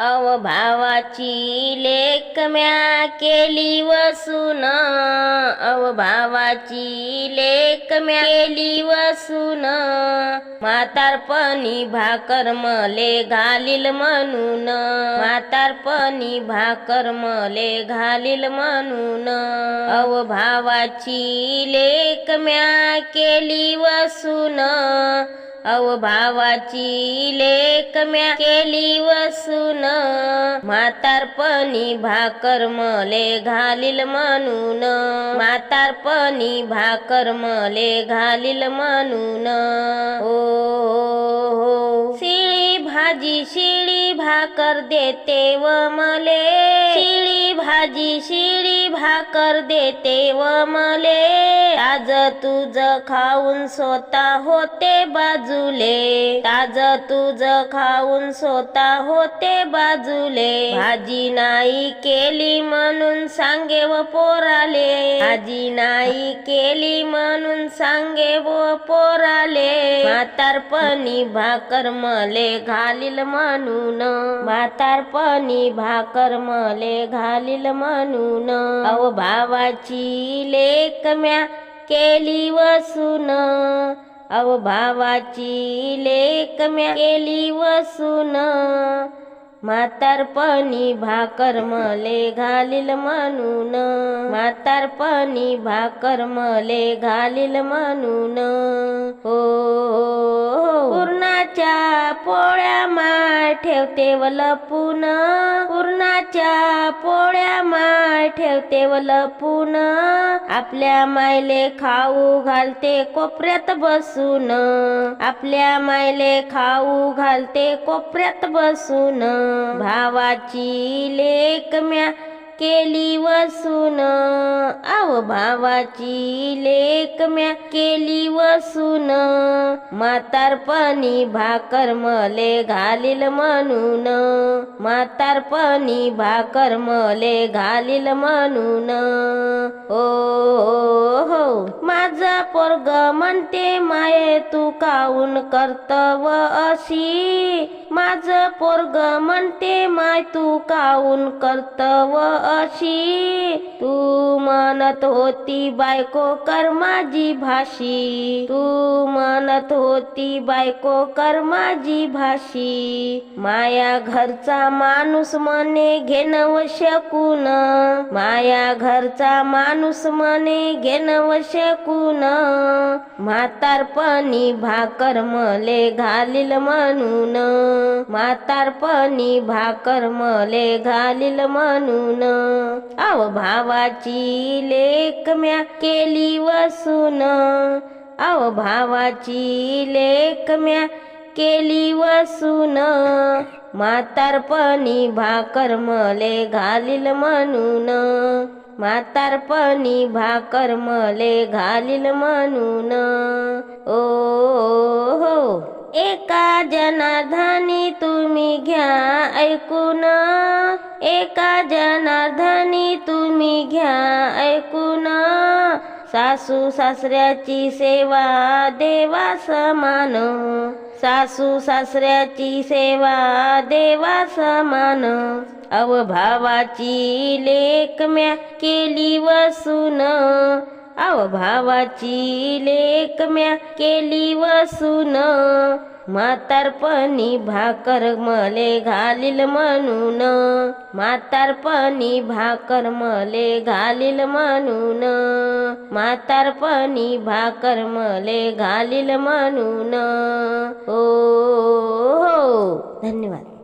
अवभावाची लेख म्या केली वसून. अवभावाची भावाची लेक म्या केली वसून. म्हातारपणी भाकर मले घालील म्हणून. म्हातारपणी भाकर मले घालील म्हणून. अवभावाची लेक म्या केली वसून. अवभावाची भावाची म्या केली वसून. म्हातारपणी भाकर मले घालील म्हणून. म्हातारपणी भाकर मले घालील म्हणून. ओ हो. हो. शिळी भाजी शिळी भाकर देते व मले. शिळी भाजी शिळी भाकर देते व मले. आज तुझ खाऊन स्वतः होते बाजूले. आज तुझ खाऊन स्वतः होते बाजूले. भाजी नाही केली म्हणून सांगे व पोराले. भाजी नाही केली म्हणून सांगे व पोराले. म्हातारपणी भाकर मले घालील म्हणून. म्हातारपणी भाकर मले घालील म्हणून. अव भावाची लेख म्या केली वसून. अव भावाची लेक म्या केली वसून. म्हातारपणी भाकर मले घालील म्हणून. म्हातारपणी भाकर मले घालील म्हणून. हो पूर्णाच्या पोळ्या माय ठेवते व लपून पूर्णाच्या पोळ्या माय ठेवते व लपून आपल्या मायले खाऊ घालते कोपऱ्यात बसून. आपल्या मायले खाऊ घालते कोपऱ्यात बसून. भावाची लेकम्या केली वसून. आव भावाची लेख म्या केली वसून. म्हातारपणी भाकर मले घालील म्हणून. म्हातारपणी भाकर मले घालील म्हणून. ओ हो माझा पोरग म्हणते माये तू काऊन कर्तव अशी? माझ पोरग म्हणते माय तू काऊन कर्तव अशी तू म्हणत होती बायको कर माझी भाषी. तू म्हणत होती बायको कर माझी भाषी. माया घरचा माणूस म्हणे घेणं शकून. माया घरचा माणूस म्हणे घेणं शकून. म्हातारपणी भाकर मले घालील म्हणून. म्हातारपणी भाकर मले घालील म्हणून. अव भावाची लेक म्या केली वसून. अव भावाची लेक म्या केली वसून. म्हातारपणी भाकर मले घालील म्हणून. म्हातारपणी भाकर मले घालील म्हणून. ओ हो एका जनाधानी तुम्ही घ्या ऐकून. एका जनार्दनी तुम्ही घ्या ऐकून. सासू सासऱ्याची सेवा देवा समान. सासू सासऱ्याची सेवा देवा समान. अवभावाची लेखम्या म्या केली वसून. अव भावाची लेक म्या केली वसून. म्हातारपणी भाकर मले घालील म्हणून. म्हातारपणी भाकर मले घालील म्हणून. म्हातारपणी भाकर मले घालील म्हणून. ओ हो, हो, हो, हो धन्यवाद.